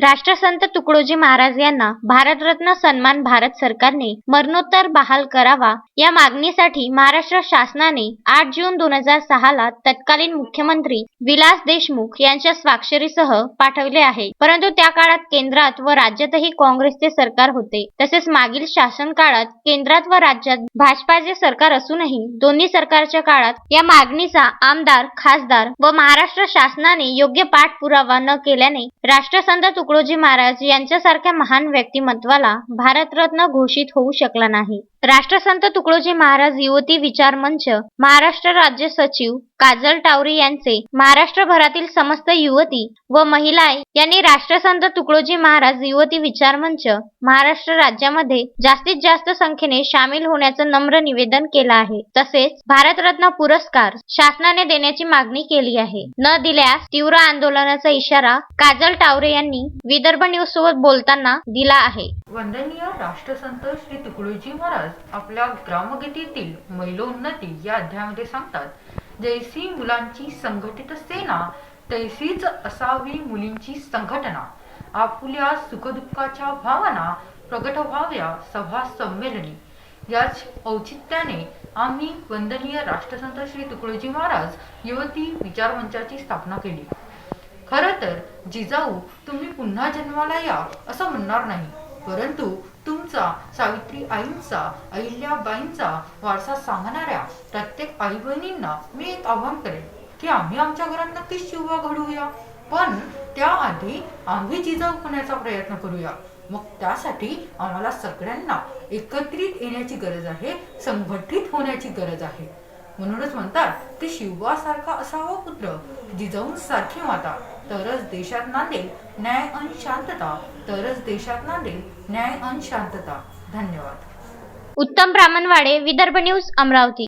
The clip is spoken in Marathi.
राष्ट्रसंत तुकडोजी महाराज यांना भारतरत्न सन्मान भारत सरकारने मरणोत्तर बहाल करावा या मागणीसाठी महाराष्ट्र शासनाने आठ जून दोन हजार सहा ला तत्कालीन मुख्यमंत्री विलास देशमुख यांच्या स्वाक्षरीसह पाठवले आहे. परंतु त्या काळात केंद्रात व राज्यातही काँग्रेसचे सरकार होते. तसेच मागील शासन काळात केंद्रात व राज्यात भाजपाचे सरकार असूनही दोन्ही सरकारच्या काळात या मागणीचा आमदार खासदार व महाराष्ट्र शासनाने योग्य पाठपुरावा न केल्याने राष्ट्रसंत तुकडोजी महाराज यांच्यासारख्या महान व्यक्तिमत्वाला भारतरत्न घोषित होऊ शकला नाही. राष्ट्रसंत तुकडोजी महाराज युवती विचार मंच महाराष्ट्र राज्य सचिव काजल टावरी यांचे महाराष्ट्रभरातील समस्त युवती व महिला यांनी राष्ट्रसंत तुकडोजी महाराज युवती विचार मंच महाराष्ट्र राज्यामध्ये जास्तीत जास्त संख्येने सामील होण्याचं नम्र निवेदन केलं आहे. तसेच भारतरत्न पुरस्कार शासनाने देण्याची मागणी केली आहे. न दिल्यास तीव्र आंदोलनाचा इशारा काजल टावरे यांनी विदर्भ न्यूज सोबत बोलताना दिला आहे. वंदनीय राष्ट्रसंत श्री तुकडोजी महाराज आपल्या ग्रामगीतेतील मैलोन्नती या अध्यायामध्ये सांगतात जैसी मुलांची संघटित सेना तैसीच असावी मुलींची संघटना. आपुल्या सुखदुःखाच्या भावना प्रगट व्हाव्या सभा संमेलनी. याच औचित्याने आम्ही वंदनीय राष्ट्रसंत श्री तुकडोजी महाराज युवती विचार मंचाची स्थापना केली. खरं तर जिजाऊ तुम्ही पुन्हा जन्माला या असं म्हणणार नाही. परंतु तुमचा सावित्री आईंचा अहिल्याबाईंचा वारसा सांगणाऱ्या प्रत्येक आई बहिणींना मी एक आव्हान करेन की आम्ही आमच्या घरात नक्कीच शिवबा घडवूया. पण त्याआधी आम्ही जिजाऊ होण्याचा प्रयत्न करूया. मग त्यासाठी आम्हाला सगळ्यांना एकत्रित येण्याची गरज आहे संघटित होण्याची गरज आहे. म्हणूनच म्हणतात की शिवबासारखा असावा पुत्र जिजाऊ सारखी माता. तरच देशात नांदेल न्याय आणि शांतता. तरच देशात नांदेल न्याय आणि शांतता. धन्यवाद. उत्तम ब्राह्मणवाडे विदर्भ न्यूज अमरावती.